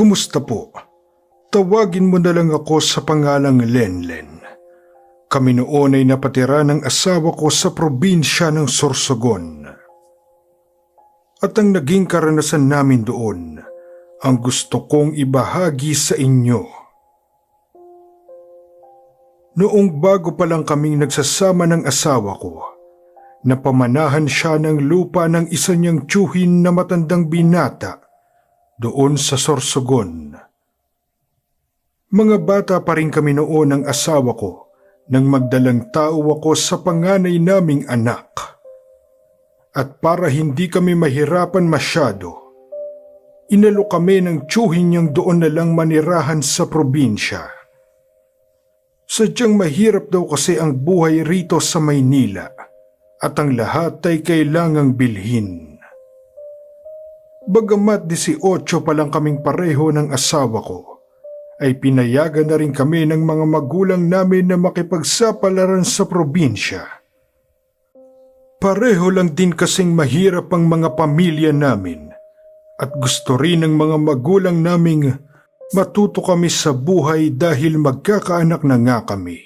Kumusta po? Tawagin mo na lang ako sa pangalang Lenlen. Kami noon ay napatira ng asawa ko sa probinsya ng Sorsogon. At ang naging karanasan namin doon, ang gusto kong ibahagi sa inyo. Noong bago pa lang kaming nagsasama ng asawa ko, napamanahan siya ng lupa ng isa niyang tsuhin na matandang binata doon sa Sorsogon. Mga bata pa rin kami noon ng asawa ko nang magdalang tao ako sa panganay naming anak. At para hindi kami mahirapan masyado, inalo kami ng tsuhin niyang doon na lang manirahan sa probinsya. Sadyang mahirap daw kasi ang buhay rito sa Maynila at ang lahat ay kailangang bilhin. Bagamat 18 pa lang kaming pareho ng asawa ko, ay pinayagan na rin kami ng mga magulang namin na makipagsapalaran sa probinsya. Pareho lang din kasing mahirap ang mga pamilya namin at gusto rin ng mga magulang naming matuto kami sa buhay dahil magkakaanak na nga kami.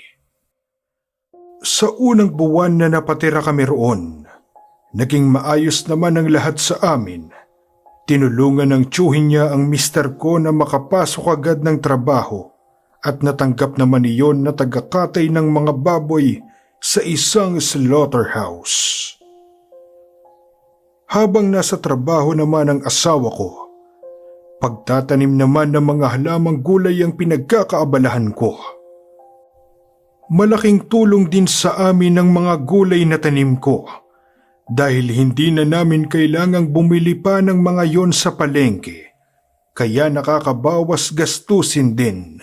Sa unang buwan na napatira kami roon, naging maayos naman ang lahat sa amin. Tinulungan ng tsuhin niya ang mister ko na makapasok agad ng trabaho at natanggap naman iyon na tagakatay ng mga baboy sa isang slaughterhouse. Habang nasa trabaho naman ang asawa ko, pagtatanim naman ng mga halamang gulay ang pinagkakaabalahan ko. Malaking tulong din sa amin ang mga gulay na tanim ko dahil hindi na namin kailangang bumili pa ng mga yon sa palengke kaya nakakabawas gastusin din.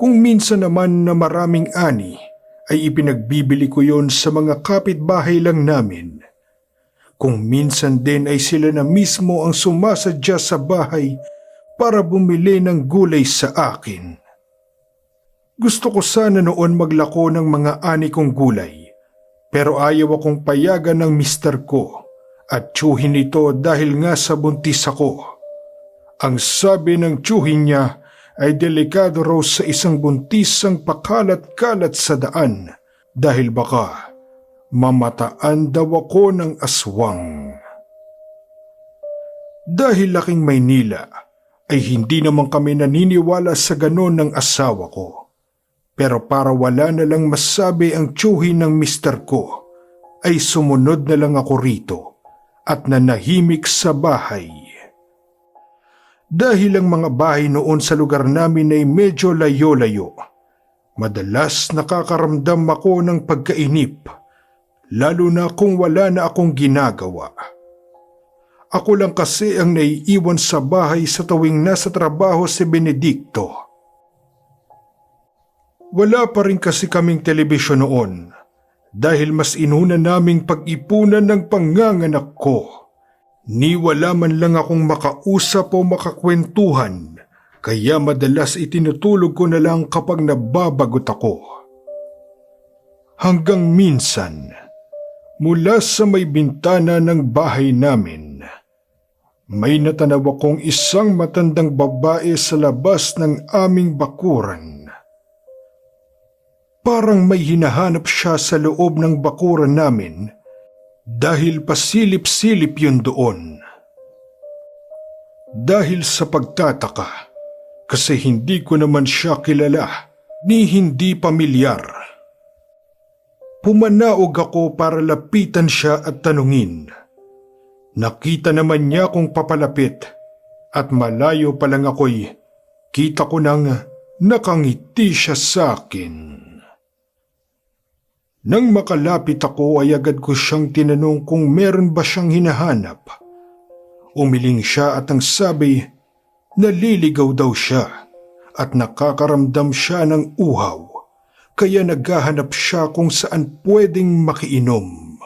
Kung minsan naman na maraming ani ay ipinagbibili ko yon sa mga kapitbahay lang namin. Kung minsan din ay sila na mismo ang sumasadya sa bahay para bumili ng gulay sa akin. Gusto ko sana noon maglako ng mga ani kong gulay pero ayaw akong payagan ng mister ko at tsuhin ito dahil nga sa buntis ako. Ang sabi ng tsuhin niya ay delikado raw sa isang buntis ang pakalat-kalat sa daan dahil baka mamataan daw ako ng aswang. Dahil laking Maynila ay hindi naman kami naniniwala sa ganon ng asawa ko. Pero para wala na lang masabi ang tsuhin ng mister ko, ay sumunod na lang ako rito at nanahimik sa bahay. Dahil ang mga bahay noon sa lugar namin ay medyo layo-layo, madalas nakakaramdam ako ng pagkainip, lalo na kung wala na akong ginagawa. Ako lang kasi ang naiiwan sa bahay sa tuwing nasa trabaho si Benedicto. Wala pa rin kasi kaming telebisyon noon dahil mas inuna naming pag-ipunan ng panganganak ko. Ni wala man lang akong makausap o makakwentuhan kaya madalas itinutulog ko na lang kapag nababagot ako. Hanggang minsan, mula sa may bintana ng bahay namin, may natanaw akong isang matandang babae sa labas ng aming bakuran. Parang may hinahanap siya sa loob ng bakuran namin dahil pasilip-silip yun doon. Dahil sa pagtataka, kasi hindi ko naman siya kilala ni hindi pamilyar. Pumanaog ako para lapitan siya at tanungin. Nakita naman niya kung papalapit at malayo pa lang ako'y kita ko nang nakangiti siya sa akin. Nang makalapit ako ay agad ko siyang tinanong kung meron ba siyang hinahanap. Umiling siya at ang sabi, naliligaw daw siya at nakakaramdam siya ng uhaw kaya naghahanap siya kung saan pwedeng makiinom.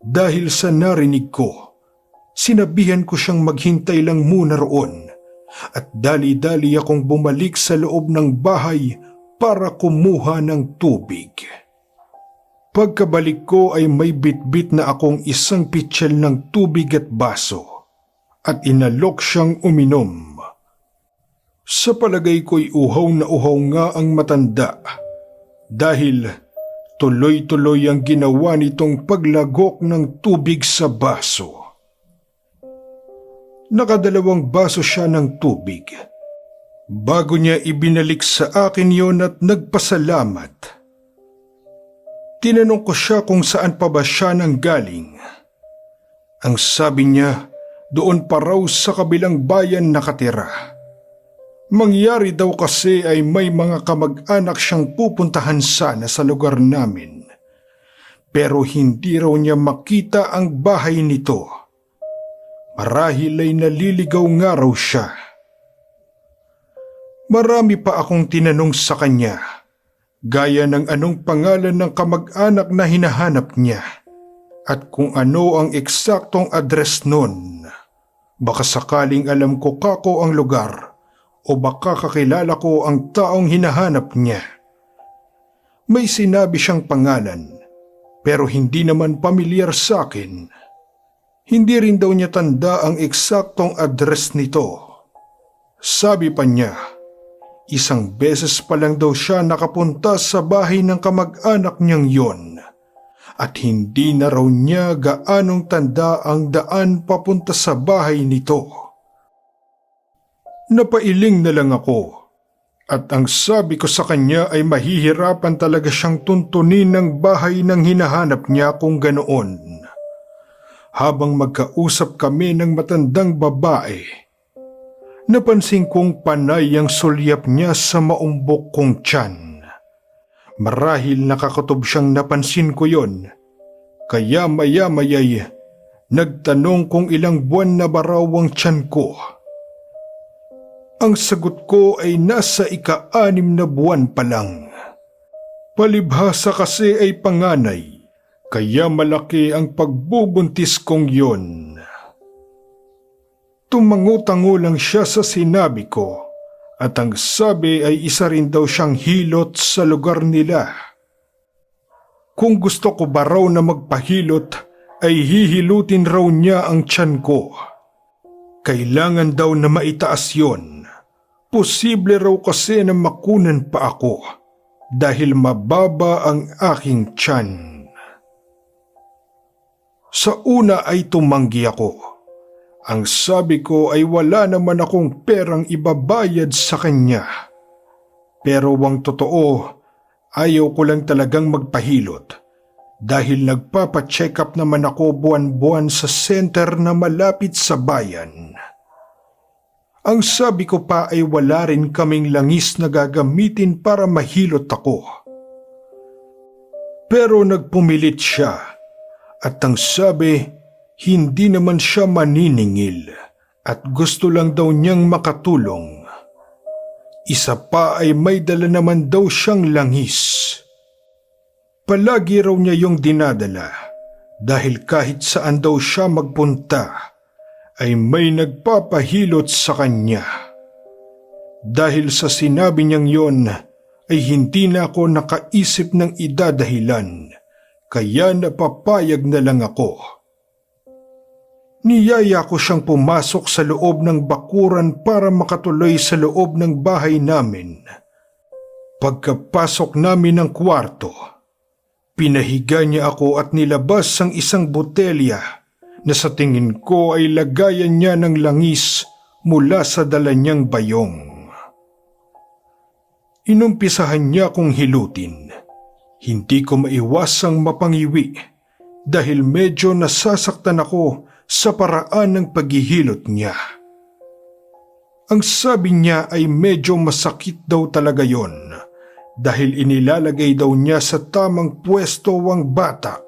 Dahil sa narinig ko, sinabihan ko siyang maghintay lang muna roon at dali-dali akong bumalik sa loob ng bahay para kumuha ng tubig. Pagkabalik ko ay may bitbit na akong isang pitsil ng tubig at baso at inalok siyang uminom. Sa palagay ko'y uhaw na uhaw nga ang matanda dahil tuloy-tuloy ang ginawa nitong paglagok ng tubig sa baso. Nakadalawang baso siya ng tubig. Bago niya ibinalik sa akin yon at nagpasalamat. Tinanong ko siya kung saan pa ba siya nang galing. Ang sabi niya, doon pa raw sa kabilang bayan nakatira. Mangyari daw kasi ay may mga kamag-anak siyang pupuntahan sana sa lugar namin. Pero hindi raw niya makita ang bahay nito. Marahil ay naliligaw nga raw siya. Marami pa akong tinanong sa kanya, gaya ng anong pangalan ng kamag-anak na hinahanap niya at kung ano ang eksaktong address nun. Baka sakaling alam ko kako ang lugar o baka kakilala ko ang taong hinahanap niya. May sinabi siyang pangalan pero hindi naman pamilyar sa akin. Hindi rin daw niya tanda ang eksaktong address nito. Sabi pa niya, isang beses pa lang daw siya nakapunta sa bahay ng kamag-anak niyang yon at hindi na raw niya gaanong tanda ang daan papunta sa bahay nito. Napailing na lang ako at ang sabi ko sa kanya ay mahihirapan talaga siyang tuntunin ng bahay ng hinahanap niya kung ganoon. Habang magkausap kami ng matandang babae, napansin kong panay ang sulyap niya sa maumbok kong tiyan. Marahil nakakatob siyang napansin ko yon. Kaya maya-mayay, nagtanong kung ilang buwan na ba raw ang tiyan ko. Ang sagot ko ay nasa ika-anim na buwan pa lang. Palibhasa kasi ay panganay, kaya malaki ang pagbubuntis kong yon. Tumango-tango lang siya sa sinabi ko at ang sabi ay isa rin daw siyang hilot sa lugar nila. Kung gusto ko ba raw na magpahilot ay hihilutin raw niya ang tiyan ko. Kailangan daw na maitaas yon. Posible raw kasi na makunan pa ako dahil mababa ang aking tiyan. Sa una ay tumanggi ako. Ang sabi ko ay wala naman akong perang ibabayad sa kanya. Pero wang totoo, ayaw ko lang talagang magpahilot dahil nagpapacheck up naman ako buwan-buwan sa center na malapit sa bayan. Ang sabi ko pa ay wala rin kaming langis na gagamitin para mahilot ako. Pero nagpumilit siya at ang sabi hindi naman siya maniningil at gusto lang daw niyang makatulong. Isa pa ay may dala naman daw siyang langis. Palagi raw niya yung dinadala dahil kahit saan daw siya magpunta ay may nagpapahilot sa kanya. Dahil sa sinabi niyang yon ay hindi na ako nakaisip ng idadahilan kaya napapayag na lang ako. Niyaya ko siyang pumasok sa loob ng bakuran para makatuloy sa loob ng bahay namin. Pagkapasok namin ng kwarto, pinahiga niya ako at nilabas ang isang botelya na sa tingin ko ay lagayan niya ng langis mula sa dala niyang bayong. Inumpisahan niya kong hilutin. Hindi ko maiwasang mapangiwi dahil medyo nasasaktan ako sa paraan ng paghihilot niya. Ang sabi niya ay medyo masakit daw talaga yon dahil inilalagay daw niya sa tamang pwesto ang bata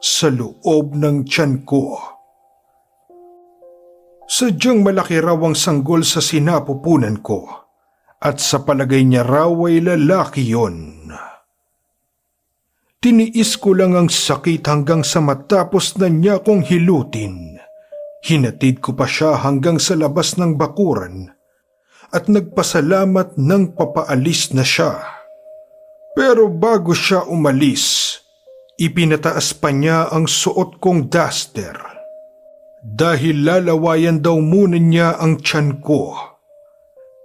sa loob ng tiyan ko. Sadyang malaki raw ang sanggol sa sinapupunan ko at sa palagay niya raw ay lalaki yon. Tiniis ko lang ang sakit hanggang sa matapos na niya kong hilutin. Hinatid ko pa siya hanggang sa labas ng bakuran at nagpasalamat ng papaalis na siya. Pero bago siya umalis, ipinataas pa niya ang suot kong duster. dahil lalawayan daw muna niya ang tiyan ko.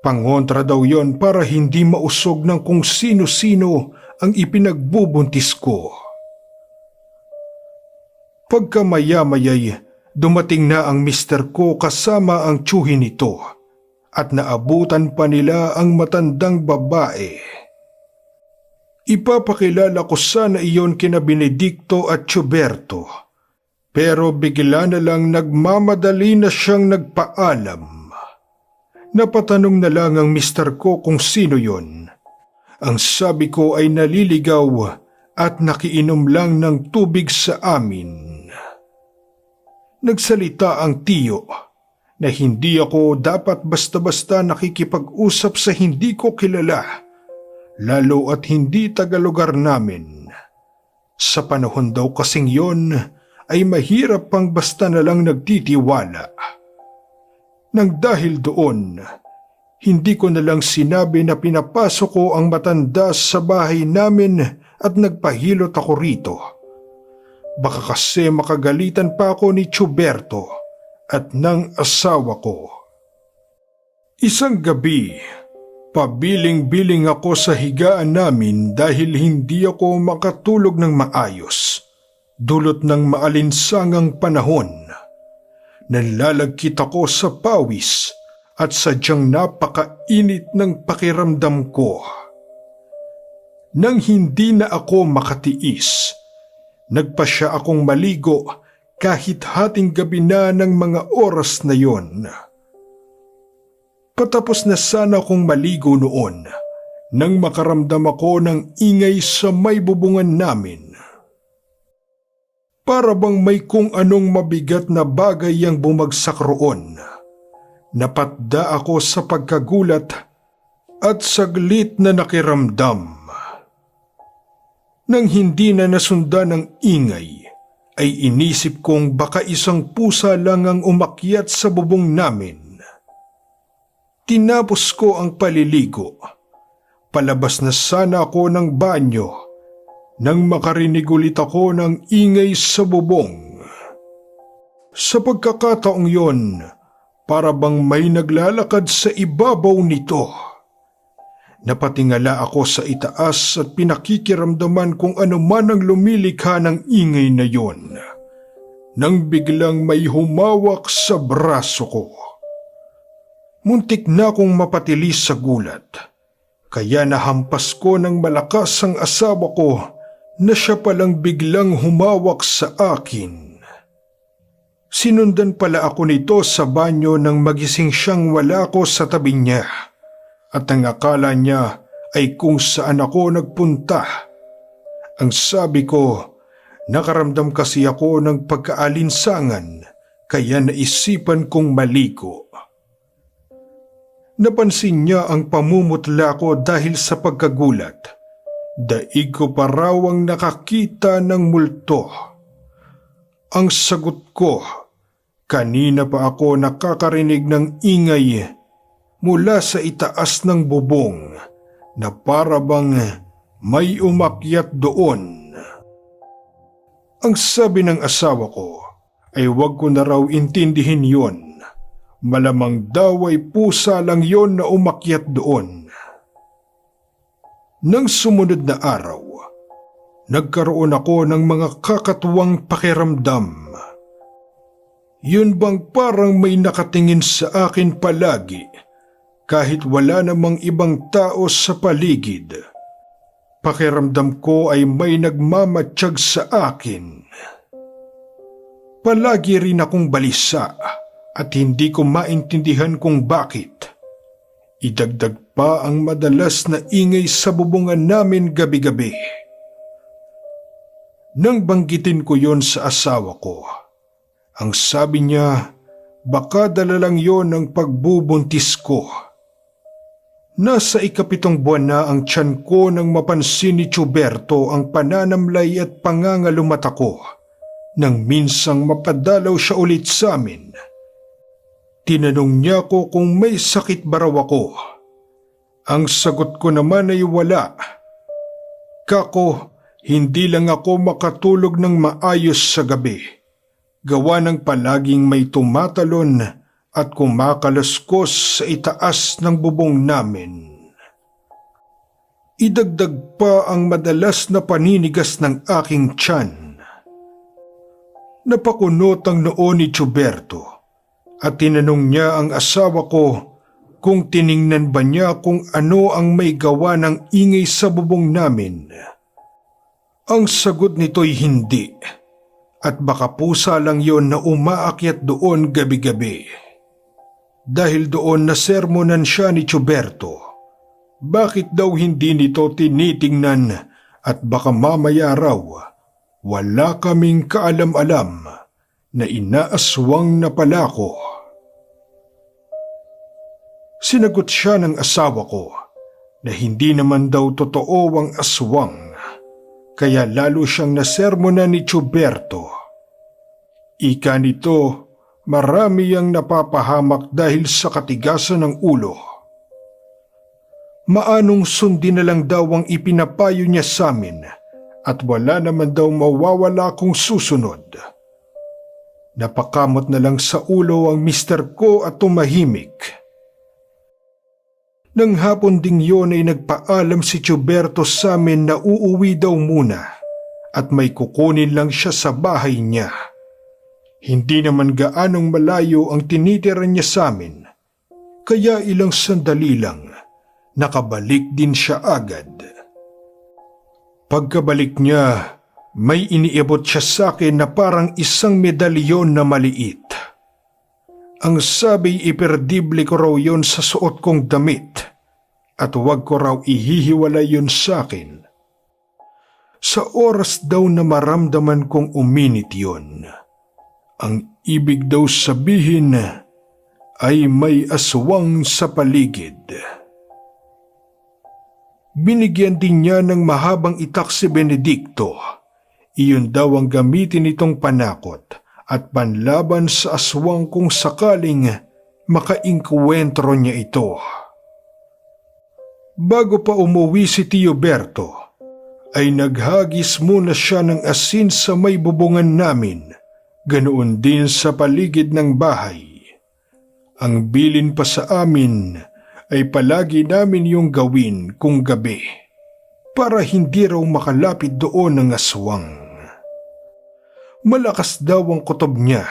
Pangontra daw yon para hindi mausog ng kung sino-sino ang ipinagbubuntis ko. Pagkamaya-mayay, dumating na ang mister ko kasama ang tsuhin nito at naabutan pa nila ang matandang babae. Ipapakilala ko sana iyon kina Benedicto at Chuberto, pero bigla na lang nagmamadali na siyang nagpaalam. Napatanong na lang ang mister ko kung sino yon. Ang sabi ko ay naliligaw at nakiinom lang ng tubig sa amin. Nagsalita ang tiyo na hindi ako dapat basta-basta nakikipag-usap sa hindi ko kilala, lalo at hindi tagalugar namin. Sa panahon daw kasing yon ay mahirap pang basta na lang nagtitiwala. Nang dahil doon, hindi ko na lang sinabi na pinapasok ko ang matanda sa bahay namin at nagpahilot ako rito. Baka kasi makagalitan pa ako ni Chuberto at ng asawa ko. Isang gabi, pabiling-biling ako sa higaan namin dahil hindi ako makatulog ng maayos. Dulot ng maalinsangang panahon. Nalalagkit ako sa pawis at sadyang napakainit ng pakiramdam ko. Nang hindi na ako makatiis, nagpasya akong maligo kahit hating gabi na ng mga oras na yon. Patapos na sana akong maligo noon nang makaramdam ako ng ingay sa may bubungan namin. Para bang may kung anong mabigat na bagay ang bumagsak roon. Napatda ako sa pagkagulat at saglit na nakiramdam. Nang hindi na nasundan ng ingay, ay inisip kong baka isang pusa lang ang umakyat sa bubong namin. Tinapos ko ang paliligo. Palabas na sana ako ng banyo nang makarinig ulit ako ng ingay sa bubong. Sa pagkakataong yon, para bang may naglalakad sa ibabaw nito. Napatingala ako sa itaas at pinakikiramdaman kung ano man ang lumilikha ng ingay na yon. Nang biglang may humawak sa braso ko. Muntik na akong mapatilis sa gulat. Kaya nahampas ko ng malakas ang asawa ko na siya palang biglang humawak sa akin. Sinundan pala ako nito sa banyo nang magising siyang wala ko sa tabi niya at ang akala niya ay kung saan ako nagpunta. Ang sabi ko, nakaramdam kasi ako ng pagkaalinsangan kaya naisipan kong maligo. Napansin niya ang pamumutla ko dahil sa pagkagulat. Daig ko pa raw ang nakakita ng multo. Ang sagot ko, kanina pa ako nakakarinig ng ingay mula sa itaas ng bubong na para bang may umakyat doon. Ang sabi ng asawa ko ay wag ko na raw intindihin yon. Malamang daw ay pusa lang yon na umakyat doon. Nang sumunod na araw, nagkaroon ako ng mga kakatuwang pakiramdam. Yun bang parang may nakatingin sa akin palagi kahit wala namang ibang tao sa paligid. Pakiramdam ko ay may nagmamatsyag sa akin. Palagi rin akong balisa at hindi ko maintindihan kung bakit. Idagdag pa ang madalas na ingay sa bubungan namin gabi-gabi. Nang banggitin ko yon sa asawa ko, ang sabi niya, baka dala lang yon ng pagbubuntis ko. Nasa ikapitong buwan na ang tiyan ko nang mapansin ni Chuberto ang pananamlay at pangangalumata ko nang minsang mapadalaw siya ulit sa amin. Tinanong niya ko kung may sakit ba raw ako. Ang sagot ko naman ay wala. Kako, hindi lang ako makatulog ng maayos sa gabi. gawa ng palaging may tumatalon at kumakaluskos sa itaas ng bubong namin. Idagdag pa ang madalas na paninigas ng aking tiyan. Napakunot ang noo ni Chuberto at tinanong niya ang asawa ko kung tiningnan ba niya kung ano ang may gawa ng ingay sa bubong namin. Ang sagot nito'y hindi at baka pusa lang yon na umaakyat doon gabi-gabi. Dahil doon na sermonan siya ni Chuberto, bakit daw hindi nito tinitingnan at baka mamaya raw wala kaming kaalam-alam na inaaswang na pala ko. Sinagot siya ng asawa ko na hindi naman daw totoo ang aswang kaya lalo siyang nasermonan ni Chuberto. Ika nito, marami ang napapahamak dahil sa katigasan ng ulo. Maanong sundin na lang daw ang ipinapayo niya sa amin at wala naman daw mawawala kung susunod. Napakamot na lang sa ulo ang mister ko at tumahimik. Nang hapon ding yon ay nagpaalam si Chuberto sa amin na uuwi daw muna at may kukunin lang siya sa bahay niya. Hindi naman gaanong malayo ang tinitira niya sa amin, kaya ilang sandali lang nakabalik din siya agad. Pagkabalik niya, may iniibot siya sa akin na parang isang medalyon na maliit. Ang sabi iperdible ko raw yon sa suot kong damit at huwag ko raw ihihiwalay yon sa akin. Sa oras daw na maramdaman kong uminit yon, ang ibig daw sabihin ay may aswang sa paligid. Binigyan din niya ng mahabang itak si Benedicto. Iyon daw ang gamitin nitong panakot at panlaban sa aswang kung sakaling makainkwentro niya ito. Bago pa umuwi si Tio Berto, ay naghagis muna siya ng asin sa may bubungan namin, ganoon din sa paligid ng bahay. Ang bilin pa sa amin ay palagi namin yung gawin kung gabi para hindi raw makalapit doon ng aswang. Malakas daw ang kutob niya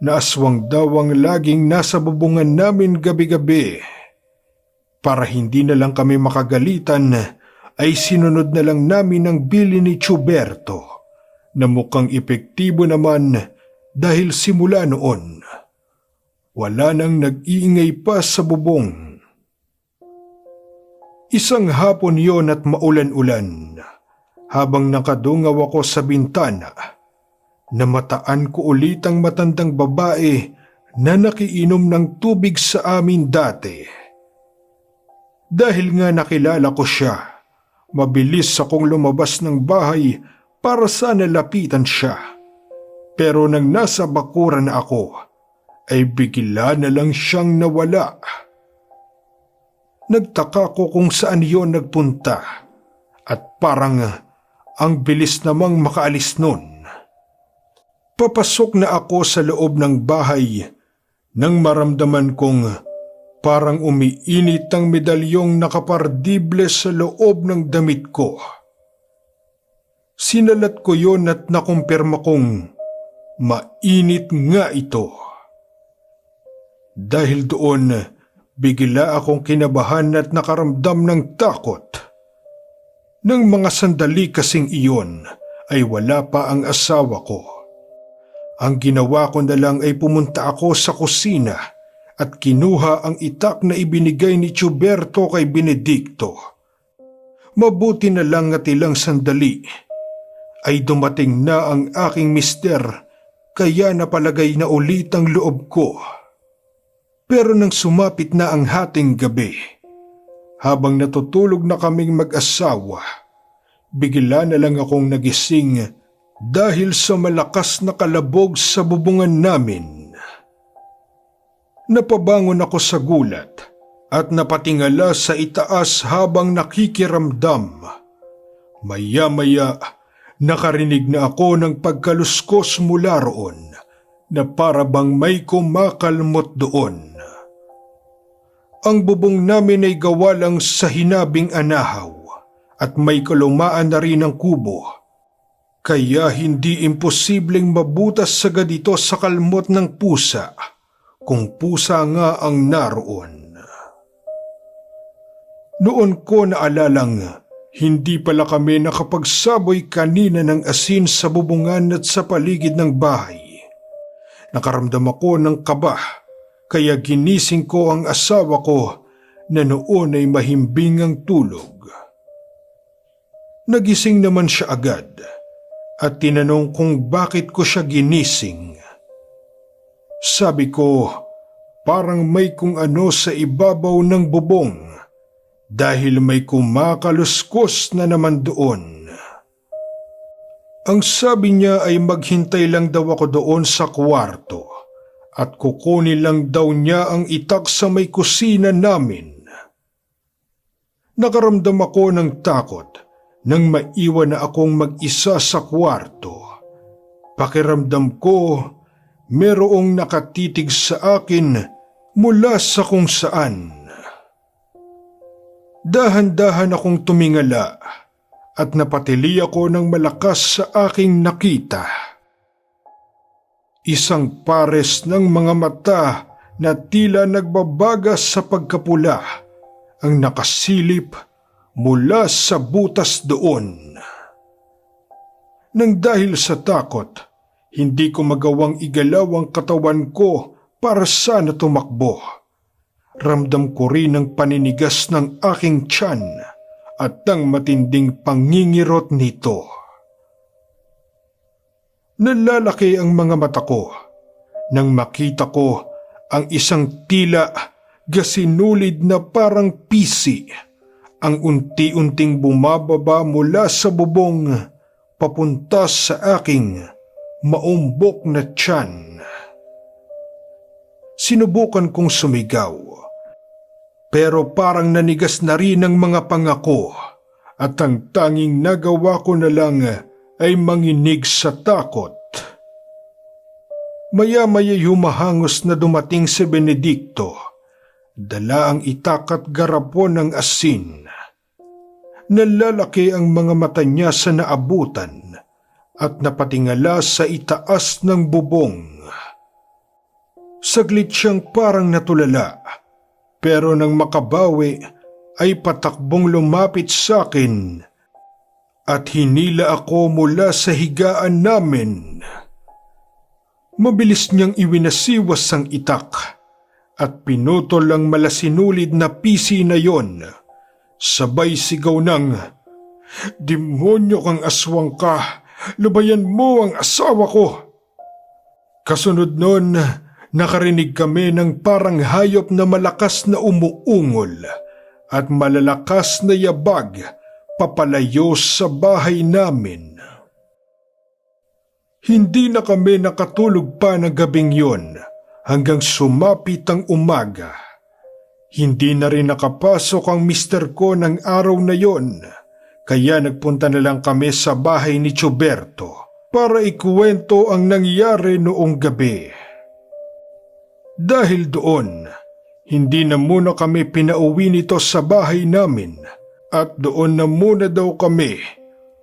na aswang daw ang laging nasa bubungan namin gabi-gabi. Para hindi na lang kami makagalitan ay sinunod na lang namin ang bili ni Chuberto na mukhang epektibo naman dahil simula noon. Wala nang nag-iingay pa sa bubong. Isang hapon yon at maulan-ulan. Habang nakadungaw ako sa bintana, namataan ko ulit ang matandang babae na nakiinom ng tubig sa amin dati. Dahil nga nakilala ko siya, mabilis akong lumabas ng bahay para sana lapitan siya. Pero nang nasa bakuran na ako, ay bigla na lang siyang nawala. Nagtaka ko kung saan yon nagpunta at parang ang bilis namang makaalis nun. Papasok na ako sa loob ng bahay nang maramdaman kong parang umiinit ang medalyong nakapardible sa loob ng damit ko. Sinalat ko yon at nakumpirma kong mainit nga ito. Dahil doon, bigla akong kinabahan at nakaramdam ng takot. Nang mga sandali kasing iyon ay wala pa ang asawa ko. Ang ginawa ko na lang ay pumunta ako sa kusina at kinuha ang itak na ibinigay ni Chuberto kay Benedicto. Mabuti na lang at ilang sandali ay dumating na ang aking mister kaya napalagay na ulit ang loob ko. Pero nang sumapit na ang hating gabi, habang natutulog na kaming mag-asawa, bigla na lang akong nagising dahil sa malakas na kalabog sa bubungan namin. Napabangon ako sa gulat at napatingala sa itaas habang nakikiramdam. Maya-maya nakarinig na ako ng pagkaluskos mula roon na para bang may kumakalmot doon. Ang bubong namin ay gawa lang sa hinabing anahaw at may kalumaan na rin ang kubo. Kaya hindi imposibleng mabutas sagad ito sa kalmot ng pusa kung pusa nga ang naroon. Noon ko naalalang hindi pala kami nakapagsaboy kanina ng asin sa bubungan at sa paligid ng bahay. Nakaramdam ako ng kaba kaya ginising ko ang asawa ko na noon ay mahimbing ang tulog. Nagising naman siya agad at tinanong kung bakit ko siya ginising. Sabi ko, parang may kung ano sa ibabaw ng bubong dahil may kumakaluskos na naman doon. Ang sabi niya ay maghintay lang daw ako doon sa kwarto at kukunin lang daw niya ang itak sa may kusina namin. Nakaramdam ako ng takot nang maiwan na akong mag-isa sa kwarto. Pakiramdam ko merong nakatitig sa akin mula sa kung saan. Dahan-dahan akong tumingala at napatili ako ng malakas sa aking nakita. Isang pares ng mga mata na tila nagbabagas sa pagkapula ang nakasilip mula sa butas doon. Nang dahil sa takot, hindi ko magawang igalaw ang katawan ko para sana tumakbo. Ramdam ko rin ang paninigas ng aking tiyan at ang matinding pangingirot nito. Nalalaki ang mga mata ko nang makita ko ang isang tila gasinulid na parang pisi ang unti-unting bumababa mula sa bubong papunta sa aking maumbok na tiyan. Sinubukan kong sumigaw pero parang nanigas na rin ang mga pangako at ang tanging nagawa ko na lang ay manginig sa takot. Maya-maya humahangos na dumating si Benedicto. Dala ang itak at garapon ng asin. Nalalaki ang mga mata niya sa naabutan at napatingala sa itaas ng bubong. Saglit siyang parang natulala pero nang makabawi ay patakbong lumapit sa akin at hinila ako mula sa higaan namin. Mabilis niyang iwinasiwas ang itak at pinutol ang malasinulid na pisi na yon. Sabay sigaw ng, Demonyo kang aswang ka, lubayan mo ang asawa ko. Kasunod nun, nakarinig kami ng parang hayop na malakas na umuungol at malalakas na yabag papalayo sa bahay namin. Hindi na kami nakatulog pa ng gabing yon hanggang sumapit ang umaga. Hindi na rin nakapasok ang mister ko ng araw na yon, kaya nagpunta na lang kami sa bahay ni Chuberto para ikuwento ang nangyari noong gabi. Dahil doon, hindi na muna kami pinauwi nito sa bahay namin at doon na muna daw kami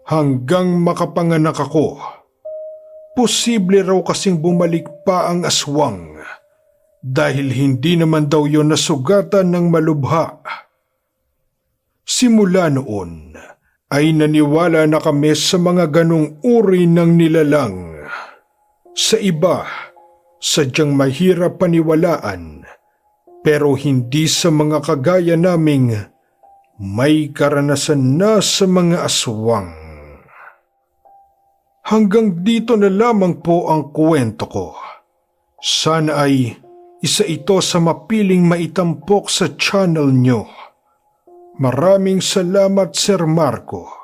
hanggang makapanganak ako. Posible raw kasing bumalik pa ang aswang dahil hindi naman daw yon nasugatan ng malubha. Simula noon ay naniwala na kami sa mga ganong uri ng nilalang. Sa iba, sadyang mahirap paniwalaan pero hindi sa mga kagaya naming may karanasan na sa mga aswang. Hanggang dito na lamang po ang kwento ko. Sana ay isa ito sa mapiling maitampok sa channel nyo. Maraming salamat Sir Marco.